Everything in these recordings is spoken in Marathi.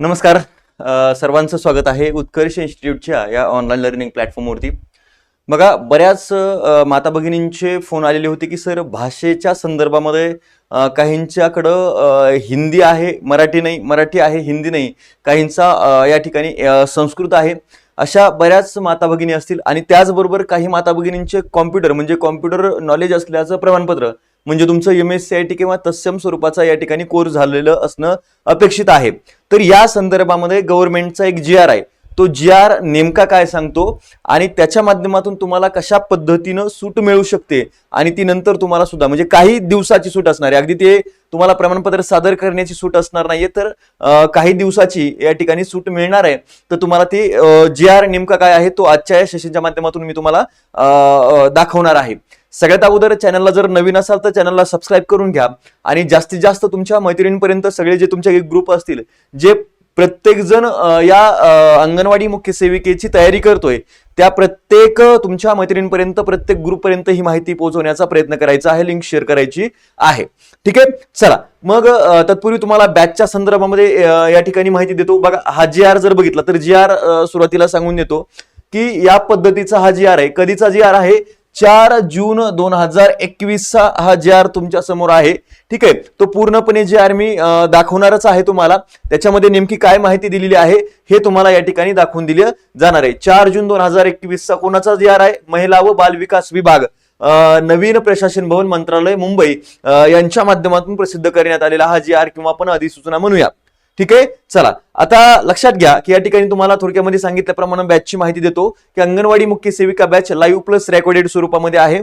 नमस्कार. सर्वांचं स्वागत आहे उत्कर्ष इन्स्टिट्यूटच्या या ऑनलाईन लर्निंग प्लॅटफॉर्मवरती बघा बऱ्याच माता भगिनींचे फोन आलेले होते की सर भाषेच्या संदर्भामध्ये काहींच्याकडं हिंदी आहे मराठी नाही मराठी आहे हिंदी नाही काहींचा या ठिकाणी संस्कृत आहे. अशा बऱ्याच माता भगिनी असतील आणि त्याचबरोबर काही माता भगिनींचे कॉम्प्युटर म्हणजे कॉम्प्युटर नॉलेज असल्याचं प्रमाणपत्र म्हणजे तुमचं M S C I T किंवा तत्सम स्वरूपाचा या ठिकाणी कोर्स झालेलं असणं अपेक्षित आहे. तर या संदर्भामध्ये गव्हर्नमेंटचा एक जी आर आहे. तो जी आर नेमका काय सांगतो आणि त्याच्या माध्यमातून तुम्हाला कशा पद्धतीनं सूट मिळू शकते आणि ती नंतर तुम्हाला सुद्धा म्हणजे काही दिवसाची सूट असणार आहे. अगदी ते तुम्हाला प्रमाणपत्र सादर करण्याची सूट असणार नाहीये तर काही दिवसाची या ठिकाणी सूट मिळणार आहे. तर तुम्हाला ती जी आर नेमका काय आहे तो आजच्या या सेशनच्या माध्यमातून मी तुम्हाला दाखवणार आहे. सगळ्यात अगोदर चॅनलला जर नवीन असाल तर चॅनलला सबस्क्राईब करून घ्या. आणि जास्तीत जास्त तुमच्या मैत्रिणींपर्यंत सगळे जे तुमचे ग्रुप असतील जे प्रत्येकजण या अंगणवाडी मुख्य सेविकेची तयारी करतोय त्या प्रत्येक तुमच्या मैत्रिणींपर्यंत प्रत्येक ग्रुपपर्यंत ही माहिती पोहोचवण्याचा प्रयत्न करायचा आहे लिंक शेअर करायची आहे. ठीक आहे? चला. मग तत्पूर्वी तुम्हाला बॅचच्या संदर्भामध्ये या ठिकाणी माहिती देतो. बघा हा जी आर जर बघितला तर जी आर सुरुवातीला सांगून देतो की या पद्धतीचा हा जी आर आहे. कधीचा जी आर आहे? चार जून दोन हजार एकवीसचा हा जी आर तुमच्यासमोर आहे. ठीक आहे? तो पूर्णपणे जे आर मी दाखवणारच आहे तुम्हाला. त्याच्यामध्ये नेमकी काय माहिती दिलेली आहे हे तुम्हाला या ठिकाणी दाखवून दिलं जाणार आहे. चार जून दोन हजार एकवीसचा कोणाचा जे आर आहे? महिला व बाल विकास विभाग. नवीन प्रशासन भवन मंत्रालय मुंबई. यांच्या माध्यमातून प्रसिद्ध करण्यात आलेला हा जी आर किंवा आपण अधिसूचना म्हणूया. ठीक आहे? चला. आता लक्षात घ्या की या ठिकाणी तुम्हाला थोडक्यामध्ये सांगितल्याप्रमाणे बॅचची माहिती देतो की अंगणवाडी मुख्य सेविका बॅच लाईव्ह प्लस रेकॉर्डेड स्वरूपामध्ये आहे.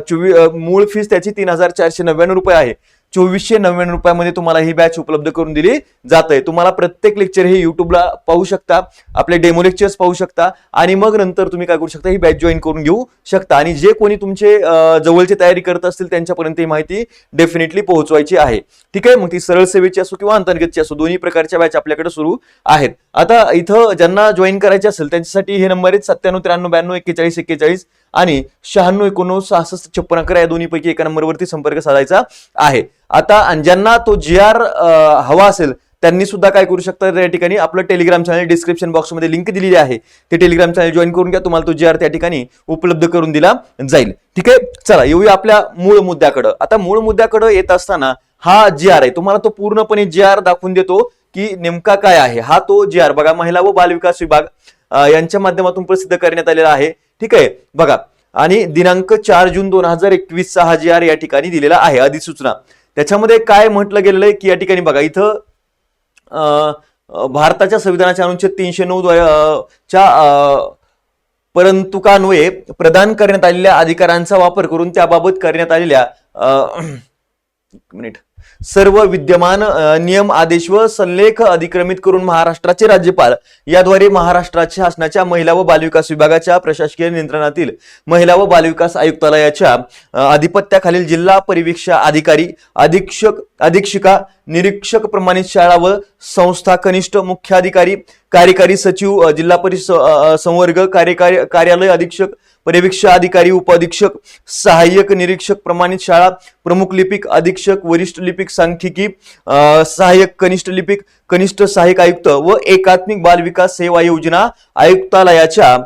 चोवी- मूळ फीस त्याची तीन हजार चारशे नव्याण्णव रुपये आहे. चोवीसशे नव्याण्णव रुपयामध्ये तुम्हाला ही बॅच उपलब्ध करून दिली जात आहे तुम्हाला प्रत्येक लेक्चर हे युट्यूबला पाहू शकता आपले डेमो लेक्चर्स पाहू शकता आणि मग नंतर तुम्ही काय करू शकता ही बॅच जॉईन करून घेऊ शकता. आणि जे कोणी तुमचे जवळची तयारी करत असतील त्यांच्यापर्यंत ही माहिती डेफिनेटली पोहोचवायची आहे. ठीक आहे? मग ती सरळ सेवेची असो किंवा अंतर्गतची असो दोन्ही प्रकारच्या बॅच आपल्याकडे सुरू आहेत. आता इथं ज्यांना जॉईन करायचे असेल त्यांच्यासाठी हे नंबर आहेत सत्त्याण्णव त्र्याण्णव ब्याण्णव एक्केचाळीस एक्केचाळीस. आणि शहाण्णव एकोणनव्वद सहासष्ट छप्पन अकरा या दोन्हीपैकी एका नंबरवरती संपर्क साधायचा आहे. आता आणि ज्यांना तो जी आर हवा असेल त्यांनी सुद्धा काय करू शकता? या ठिकाणी आपलं टेलिग्राम चॅनल डिस्क्रिप्शन बॉक्समध्ये लिंक दिलेली आहे. ते टेलिग्राम चॅनल जॉईन करून घ्या. तुम्हाला तो जी आर त्या ठिकाणी उपलब्ध करून दिला जाईल. ठीक आहे? चला येऊया आपल्या मूळ मुद्द्याकडं. आता मूळ मुद्द्याकडं येत असताना हा जी आर आहे. तुम्हाला तो पूर्णपणे जी आर दाखवून देतो की नेमका काय आहे. हा तो जी आर बघा महिला व बाल विकास विभाग यांच्या माध्यमातून प्रसिद्ध करण्यात आलेला आहे. ठीक? आहे बघा आणि दिनांक चार जून दोन हजार एकवीसचा हा जी आर या ठिकाणी दिलेला आहे अधिसूचना. त्याच्यामध्ये काय म्हटलं गेलेलं आहे की या ठिकाणी बघा इथं भारताच्या संविधानाच्या अनुच्छेद तीनशे नऊ च्या परंतुकान्वये परंतु प्रदान करण्यात आलेल्या अधिकारांचा वापर करून त्याबाबत करण्यात आलेल्या एक मिनिट. सर्व विद्यमान नियम आदेश व संलेख अधिक्रमित करून महाराष्ट्राचे राज्यपाल याद्वारे महाराष्ट्राच्या शासनाच्या महिला व बालविकास विभागाच्या प्रशासकीय नियंत्रणातील महिला व बालविकास आयुक्तालयाच्या अधिपत्याखालील जिल्हा परिवीक्षा अधिकारी अधीक्षक अधीक्षिका निरीक्षक प्रमाणित शाळा व संस्था कनिष्ठ मुख्याधिकारी कार्यकारी सचिव जिल्हा परिषद संवर्ग कार्यकारी कार्यालय अधीक्षक पर्यवेक्षक अधिकारी उपाधीक्षक सहाय्यक निरीक्षक प्रमाणित शाळा प्रमुख लिपिक अधीक्षक वरिष्ठ लिपिक सांख्यिकी सहाय्यक कनिष्ठ लिपिक कनिष्ठ सहाय्यक आयुक्त व एकात्मिक बाल विकास सेवा योजना आयुक्तालयाच्या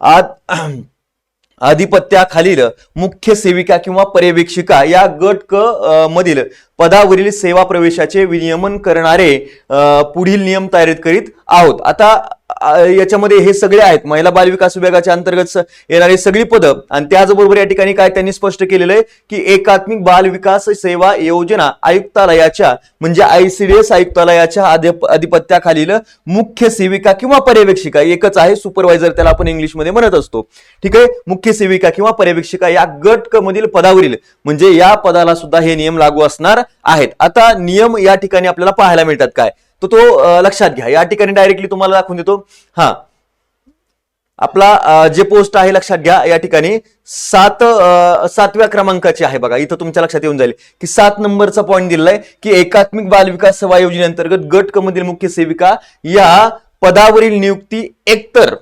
आत आधिपत्याखालील मुख्य सेविका किंवा पर्यवेक्षिका या गट क मधील पदावरील सेवा प्रवेशाचे विनियमन करणारे पुढील नियम तयारीत करीत आहोत. आता याच्यामध्ये हे सगळे आहेत. महिला बाल विकास विभागाच्या अंतर्गत येणारी सगळी पदं. आणि त्याचबरोबर या ठिकाणी काय त्यांनी स्पष्ट केलेलं आहे की एकात्मिक बाल विकास सेवा योजना आयुक्तालयाच्या म्हणजे आयसीडीएस आयुक्तालयाच्या अधिपत्याखालील मुख्य सेविका किंवा पर्यवेक्षिका एकच आहे सुपरवायझर त्याला आपण इंग्लिशमध्ये म्हणत असतो. ठीक आहे? मुख्य सेविका किंवा पर्यवेक्षिका या गट मधील पदावरील म्हणजे या पदाला सुद्धा हे नियम लागू असणार आहेत. आता नियम या ठिकाणी आपल्याला पाहायला मिळतात काय? तर तो लक्षात घ्या. या ठिकाणी डायरेक्टली तुम्हाला दाखवून देतो. हा. आपला जे पोस्ट आहे लक्षात घ्या. या ठिकाणी सात सातव्या क्रमांकाची आहे बघा. इथं तुमच्या लक्षात येऊन जाईल की सात नंबरचा पॉईंट दिलेला आहे की एकात्मिक बालविकास सेवा योजनेअंतर्गत गट कमधील मुख्य सेविका या पदावरील नियुक्ती एकतर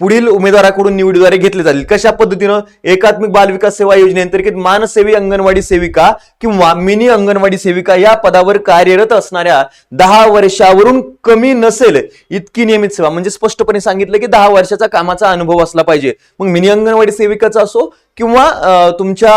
पुढील उमेदवाराकडून निवडीद्वारे घेतले जातील. कशा पद्धतीनं? एकात्मिक बालविकास सेवा योजनेअंतर्गत मानसेवी अंगणवाडी सेविका किंवा मिनी अंगणवाडी सेविका या पदावर कार्यरत असणाऱ्या दहा वर्षावरून कमी नसेल इतकी नियमित सेवा. म्हणजे स्पष्टपणे सांगितलं की दहा वर्षाचा कामाचा अनुभव असला पाहिजे. मग मिनी अंगणवाडी सेविकाचा असो किंवा तुमच्या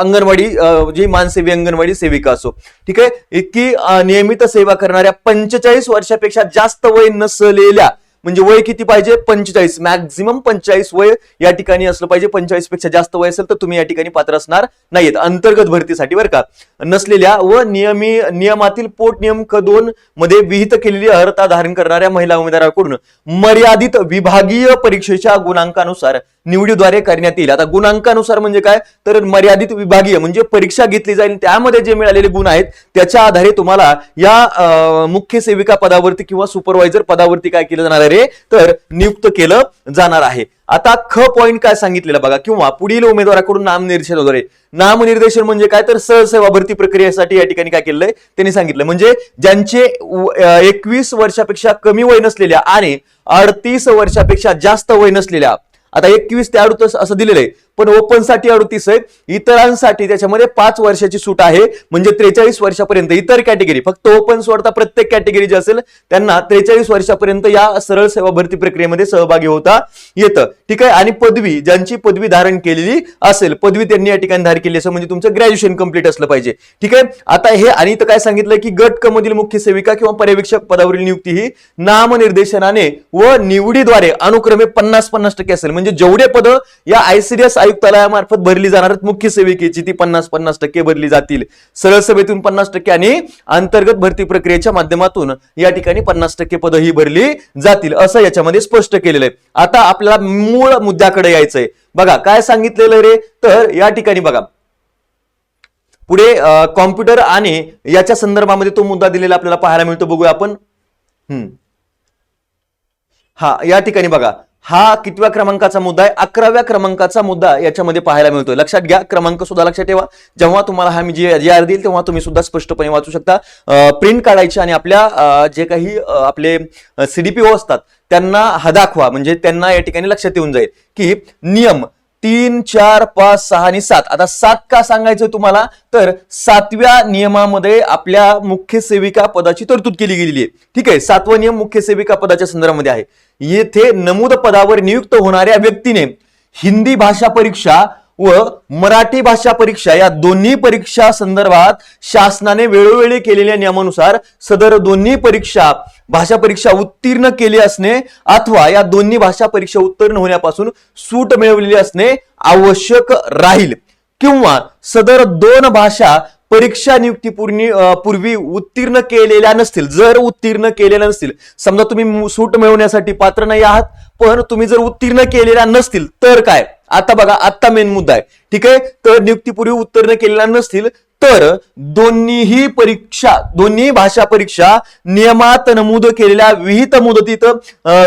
अंगणवाडी जी मानसेवी अंगणवाडी सेविका असो. ठीक आहे? इतकी नियमित सेवा करणाऱ्या पंचेचाळीस वर्षापेक्षा जास्त वय नसलेल्या म्हणजे वय किती पाहिजे? पंचेचाळीस. मॅक्झिमम पंचेचाळीस वय या ठिकाणी असलं पाहिजे. पंचेचाळीसपेक्षा जास्त वय असेल तर तुम्ही या ठिकाणी पात्र असणार नाहीत अंतर्गत भरतीसाठी बरं का. नसलेल्या व नियमी नियमातील पोट नियम क दोन मध्ये विहित केलेली अर्हता धारण करणाऱ्या महिला उमेदवाराकडून मर्यादित विभागीय परीक्षेच्या गुणांकानुसार निवडीद्वारे करण्यात येईल. आता गुणांकानुसार म्हणजे काय? तर मर्यादित विभागीय म्हणजे परीक्षा घेतली जाईल. त्यामध्ये जे मिळालेले गुण आहेत त्याच्या आधारे तुम्हाला या मुख्य सेविका पदावरती किंवा सुपरवायझर पदावरती काय केलं जाणार आहे? तर नियुक्त केलं जाणार आहे. आता ख पॉइंट काय सांगितलेलं बघा किंवा पुढील उमेदवाराकडून नामनिर्देशन वगैरे. नामनिर्देशन म्हणजे काय? तर सहसेवा भरती प्रक्रियेसाठी या ठिकाणी काय केलंय? त्यांनी सांगितलं. म्हणजे ज्यांचे एकवीस वर्षापेक्षा कमी वय नसलेल्या आणि अडतीस वर्षापेक्षा जास्त वय नसलेल्या आता एकवीस ते अडतीस असं दिलेलं आहे. पण ओपनसाठी अडतीस आहेत. इतरांसाठी त्याच्यामध्ये पाच वर्षाची सूट आहे. म्हणजे त्रेचाळीस वर्षापर्यंत इतर कॅटेगरी फक्त ओपन सोडता प्रत्येक कॅटेगरी जे असेल त्यांना त्रेचाळीस वर्षापर्यंत या सरळ सेवा भरती प्रक्रियेमध्ये सहभागी होता येतं. ठीक आहे? आणि पदवी ज्यांची पदवी धारण केलेली असेल पदवी त्यांनी या ठिकाणी धारण केली असेल म्हणजे तुमचं ग्रॅज्युएशन कंप्लीट असलं पाहिजे. ठीक आहे? आता हे आणि इथं काय सांगितलं की गट क मधील मुख्य सेविका किंवा पर्यवेक्षक पदावरील नियुक्ती ही नामनिर्देशनाने व निवडीद्वारे अनुक्रमे पन्नास पन्नास टक्के असेल. म्हणजे जेवढे पद या आयसीडीएस आयुक्तालयामार्फत भरली जाणार आहेत मुख्य सेविकेची ती पन्नास पन्नास टक्के भरली जातील. सरळ सभेतून पन्नास टक्के आणि अंतर्गत भरती प्रक्रियेच्या माध्यमातून या ठिकाणी पन्नास टक्के पद ही भरली जातील असं याच्यामध्ये स्पष्ट केलेलं आहे. आता आपल्याला मूळ मुद्द्याकडे यायचंय. बघा काय सांगितलेलं रे? तर या ठिकाणी बघा. पुढे कॉम्प्युटर आणि याच्या संदर्भामध्ये तो मुद्दा दिलेला आपल्याला पाहायला मिळतो. बघूया आपण. हम्म. हा या ठिकाणी बघा. हा कितव्या क्रमांकाचा मुद्दा आहे? अकराव्या क्रमांकाचा मुद्दा याच्यामध्ये पाहायला मिळतोय. लक्षात घ्या क्रमांक सुद्धा लक्षात ठेवा. जेव्हा तुम्हाला हा मी जे जी देईल तेव्हा तुम्ही सुद्धा स्पष्टपणे वाचू शकता. प्रिंट काढायची आणि आपल्या जे काही आपले सीडीपीओ असतात त्यांना हा दाखवा. म्हणजे त्यांना या ठिकाणी लक्षात येऊन जाईल की नियम तीन चार पाच सहा आणि सात. आता सात का सांगायचं तुम्हाला? तर सातव्या नियमामध्ये आपल्या मुख्य सेविका पदाची तरतूद केली गेलेली आहे. ठीक आहे? सातवा नियम मुख्य सेविका पदाच्या संदर्भामध्ये आहे. येथे नमूद पदावर नियुक्त होणाऱ्या व्यक्तीने हिंदी भाषा परीक्षा व मराठी भाषा परीक्षा या दोन्ही परीक्षा संदर्भात शासनाने वेळोवेळी केलेल्या नियमानुसार सदर दोन्ही परीक्षा भाषा परीक्षा उत्तीर्ण केली असणे अथवा या दोन्ही भाषा परीक्षा उत्तीर्ण होण्यापासून सूट मिळवलेली असणे आवश्यक राहील. किंवा सदर दोन भाषा परीक्षा नियुक्ती पूर्णी पूर्वी उत्तीर्ण केलेल्या नसतील जर उत्तीर्ण केलेल्या नसतील समजा तुम्ही सूट मिळवण्यासाठी पात्र नाही आहात पण तुम्ही जर उत्तीर्ण केलेल्या नसतील तर काय? आता बघा आता मेन मुद्दा आहे. ठीक आहे? तर नियुक्तीपूर्वी उत्तीर्ण केलेल्या नसतील तर दोन्हीही परीक्षा दोन्ही भाषा परीक्षा नियमात नमूद केलेल्या विहित मुदतीत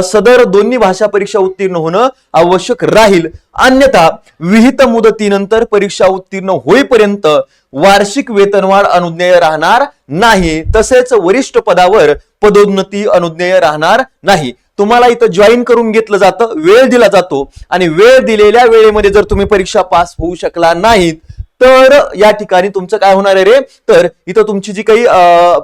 सदर दोन्ही भाषा परीक्षा उत्तीर्ण होणं आवश्यक राहील. अन्यथा विहित मुदतीनंतर परीक्षा उत्तीर्ण होईपर्यंत वार्षिक वेतनवाढ अनुज्ञेय राहणार नाही. तसेच वरिष्ठ पदावर पदोन्नती अनुज्ञेय राहणार नाही. तुम्हाला इथं जॉईन करून घेतलं जातं वेळ दिला जातो आणि वेळ दिलेल्या वेळेमध्ये जर तुम्ही परीक्षा पास होऊ शकला नाहीत तर या ठिकाणी तुमचं काय होणार आहे रे? तर इथं तुमची जी काही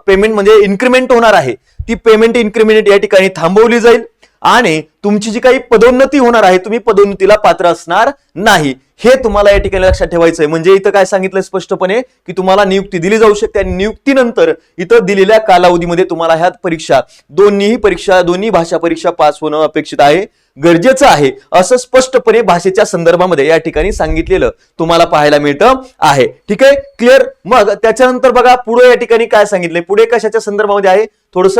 पेमेंट म्हणजे इन्क्रीमेंट होणार आहे ती पेमेंट इन्क्रीमेंट या ठिकाणी थांबवली जाईल. आणि तुमची जी काही पदोन्नती होणार आहे तुम्ही पदोन्नतीला पात्र असणार नाही. हे तुम्हाला या ठिकाणी लक्षात ठेवायचं आहे म्हणजे इथं काय सांगितलं स्पष्टपणे की तुम्हाला नियुक्ती दिली जाऊ शकते आणि नियुक्तीनंतर इथं दिलेल्या कालावधीमध्ये तुम्हाला ह्या परीक्षा दोन्हीही परीक्षा दोन्ही भाषा परीक्षा पास होणं अपेक्षित आहे. गरजेचं आहे असं स्पष्टपणे भाषेच्या संदर्भामध्ये या ठिकाणी सांगितलेलं तुम्हाला पाहायला मिळतं आहे. ठीक आहे? क्लिअर मग त्याच्यानंतर बघा पुढे या ठिकाणी काय सांगितलंय? पुढे कशाच्या संदर्भामध्ये आहे? थोडस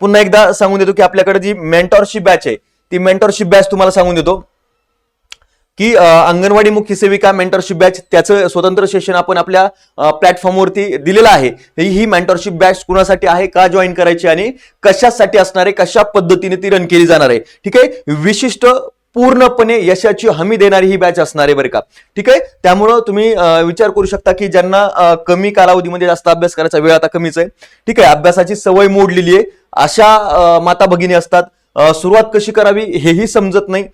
पुन्हा एकदा सांगून देतो की आपल्याकडे जी मेंटॉरशिप बॅच आहे ती मेंटॉरशिप बॅच तुम्हाला सांगून देतो. की अंगणवाडी मुख्य सेविका मेंटरशिप बॅच त्याचं स्वतंत्र सेशन आपण आपल्या प्लॅटफॉर्मवरती दिलेलं आहे. ही ही मेंटरशिप बॅच कुणासाठी आहे का जॉईन करायची आणि कशासाठी असणार आहे कशा पद्धतीने ती रन केली जाणार आहे. ठीक आहे? विशिष्ट पूर्णपणे यशाची हमी देणारी ही बॅच असणार आहे बरं का. ठीक आहे? त्यामुळं तुम्ही विचार करू शकता की ज्यांना कमी कालावधीमध्ये जास्त अभ्यास करायचा वेळ आता कमीच आहे. ठीक आहे? अभ्यासाची सवय मोडलेली आहे. अशा माता भगिनी असतात. सुरुवात कशी करावी हेही समजत नाही.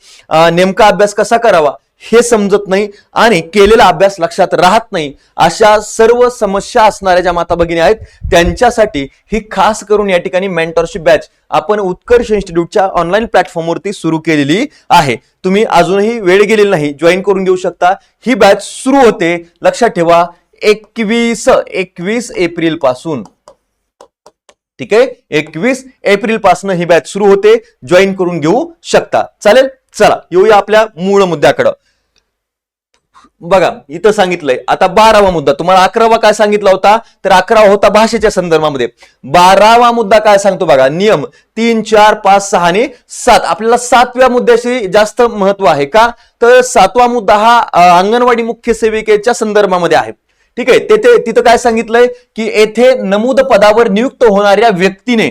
नेमका अभ्यास कसा करावा हे समजत नाही आणि केलेला अभ्यास लक्षात राहत नाही अशा सर्व समस्या असणाऱ्या ज्या माता भगिनी आहेत त्यांच्यासाठी ही खास करून या ठिकाणी मेंटॉरशिप बॅच आपण उत्कर्ष इन्स्टिट्यूटच्या ऑनलाईन प्लॅटफॉर्मवरती सुरू केलेली आहे. तुम्ही अजूनही वेळ गेलेली नाही जॉईन करून घेऊ शकता. ही बॅच सुरू होते. लक्षात ठेवा एकवीस एकवीस एप्रिलपासून ठीक आहे? एकवीस एप्रिलपासून ही बॅच सुरू होते. जॉईन करून घेऊ शकता. चालेल? चला येऊया आपल्या मूळ मुद्द्याकडं. बघा इथं सांगितलंय. आता बारावा मुद्दा. तुम्हाला अकरावा काय सांगितला होता? तर अकरावा होता भाषेच्या संदर्भामध्ये. बारावा मुद्दा काय सांगतो बघा? नियम. तीन चार पाच सहा आणि सात. आपल्याला सातव्या मुद्द्याशी जास्त महत्त्व आहे का? तर सातवा मुद्दा हा अंगणवाडी मुख्य सेविकेच्या संदर्भामध्ये आहे. ठीक आहे तेथे तिथं काय सांगितलंय की येथे नमूद पदावर नियुक्त होणाऱ्या व्यक्तीने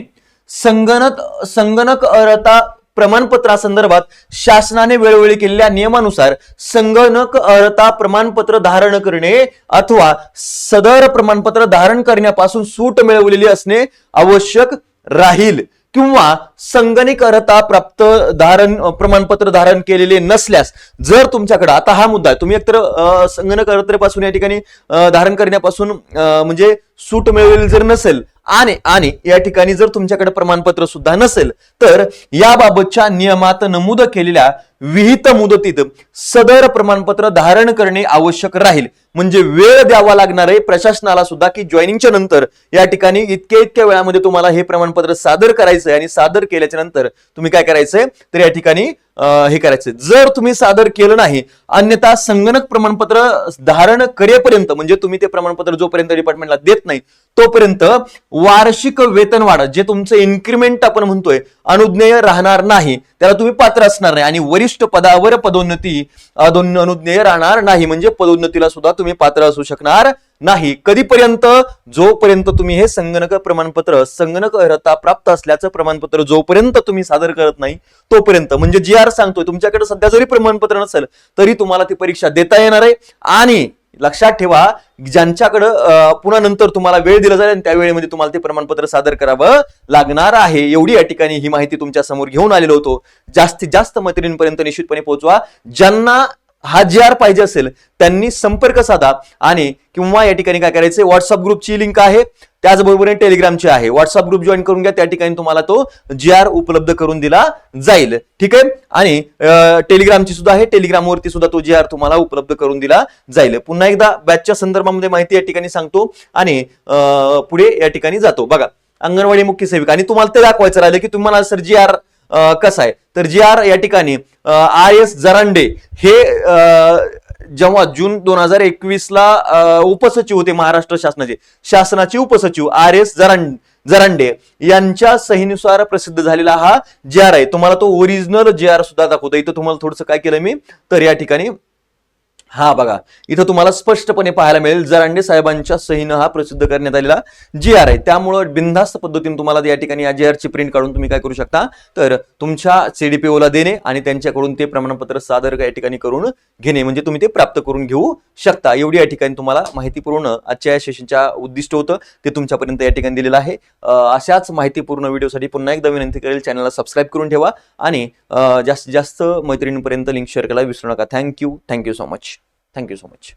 संगणक संगणक अर्हता प्रमाणपत्रासंदर्भात शासनाने वेळोवेळी केलेल्या नियमानुसार संगणक अर्हता प्रमाणपत्र धारण करणे अथवा सदर प्रमाणपत्र धारण करण्यापासून सूट मिळवलेली असणे आवश्यक राहील. किंवा संगणक अर्हता प्राप्त धारण प्रमाणपत्र धारण केलेले नसल्यास जर तुमच्याकडे आता हा मुद्दा आहे तुम्ही एकतर अं, संगणक या ठिकाणी धारण करण्यापासून म्हणजे सूट मिळवलेली जर नसेल आणि आणि या ठिकाणी जर तुमच्याकडे प्रमाणपत्र सुद्धा नसेल तर याबाबतच्या नियमात नमूद केलेल्या विहित मुदतीत सदर प्रमाणपत्र धारण करणे आवश्यक राहील. म्हणजे वेळ द्यावा लागणार आहे प्रशासनाला सुद्धा की जॉईनिंगच्या नंतर. या ठिकाणी इतक्या इतक्या वेळामध्ये तुम्हाला हे प्रमाणपत्र सादर करायचं आहे आणि सादर केल्याच्यानंतर तुम्ही काय करायचंय तर या ठिकाणी हे करायचंय जर तुम्ही सादर केलं नाही अन्यथा संगणक प्रमाणपत्र धारण करेपर्यंत म्हणजे तुम्ही ते प्रमाणपत्र जोपर्यंत डिपार्टमेंटला देत नाही तोपर्यंत वार्षिक वेतनवाढ जे तुमचं इन्क्रिमेंट आपण म्हणतोय अनुज्ञेय राहणार नाही. त्याला तुम्ही पात्र असणार नाही. आणि वरिष्ठ पदावर पदोन्नती अनुज्ञेय राहणार नाही. म्हणजे पदोन्नतीला सुद्धा तुम्ही पात्र असू शकणार नाही. कधीपर्यंत? जोपर्यंत तुम्ही हे संगणक प्रमाणपत्र संगणक अर्हता प्राप्त असल्याचं प्रमाणपत्र जोपर्यंत तुम्ही सादर करत नाही तोपर्यंत. म्हणजे जी आर सांगतोय तुमच्याकडे सध्या जरी प्रमाणपत्र नसेल तरी तुम्हाला ती परीक्षा देता येणार आहे. आणि लक्षात ठेवा ज्यांच्याकडं पुन्हा नंतर तुम्हाला वेळ दिला जाईल आणि त्या वेळेमध्ये तुम्हाला ते प्रमाणपत्र सादर करावं लागणार आहे. एवढी या ठिकाणी ही माहिती तुमच्यासमोर घेऊन आलेलो होतो. जास्तीत जास्त मैत्रिणींपर्यंत निश्चितपणे पोहोचवा. ज्यांना हा जी आर पाहिजे असेल त्यांनी संपर्क साधा आणि किंवा या ठिकाणी काय करायचे व्हॉट्सअप ग्रुपची लिंक आहे. त्याचबरोबर टेलिग्रामची आहे. व्हॉट्सअप ग्रुप जॉईन करून घ्या. त्या ठिकाणी तुम्हाला तो जी आर उपलब्ध करून दिला जाईल. ठीक आहे? आणि टेलिग्रामची सुद्धा आहे. टेलिग्रामवरती सुद्धा तो जी आर तुम्हाला उपलब्ध करून दिला जाईल. पुन्हा एकदा बॅचच्या संदर्भामध्ये माहिती या ठिकाणी सांगतो आणि पुढे या ठिकाणी जातो. बघा अंगणवाडी मुख्य सेविका. आणि तुम्हाला ते दाखवायचं राहिलं की तुम्हाला सर जी आर कसं आहे? तर जी आर या ठिकाणी आय एस जरांडे हे जेव्हा जून दोन हजार एकवीसला उपसचिव होते महाराष्ट्र शासनाचे शासनाचे उपसचिव आर एस जरांड जरांडे यांच्या सहीनुसार प्रसिद्ध झालेला हा जी आर आहे. तुम्हाला तो ओरिजिनल जी आर सुद्धा दाखवतो. इथं तुम्हाला थोडंसं काय केलं मी? तर या ठिकाणी हा बघा. इथं तुम्हाला स्पष्टपणे पाहायला मिळेल जरांडे साहेबांच्या सहीनं हा प्रसिद्ध करण्यात आलेला जी आर आहे. त्यामुळं बिनधास्त पद्धतीने तुम्हाला या ठिकाणी या जी आरची प्रिंट काढून तुम्ही काय करू शकता? तर तुमच्या सीडीपीओला देणे आणि त्यांच्याकडून ते प्रमाणपत्र सादर या ठिकाणी करून घेणे म्हणजे तुम्ही ते प्राप्त करून घेऊ शकता. एवढी या ठिकाणी तुम्हाला माहितीपूर्ण आजच्या या सेशनच्या उद्दिष्ट होतं. ते तुमच्यापर्यंत या ठिकाणी दिलेलं आहे. अशाच माहितीपूर्ण व्हिडिओसाठी पुन्हा एकदा विनंती करेल चॅनलला सबस्क्राईब करून ठेवा आणि जास्तीत जास्त मैत्रिणींपर्यंत लिंक शेअर करायला विसरू नका. Thank you thank you so much thank you so much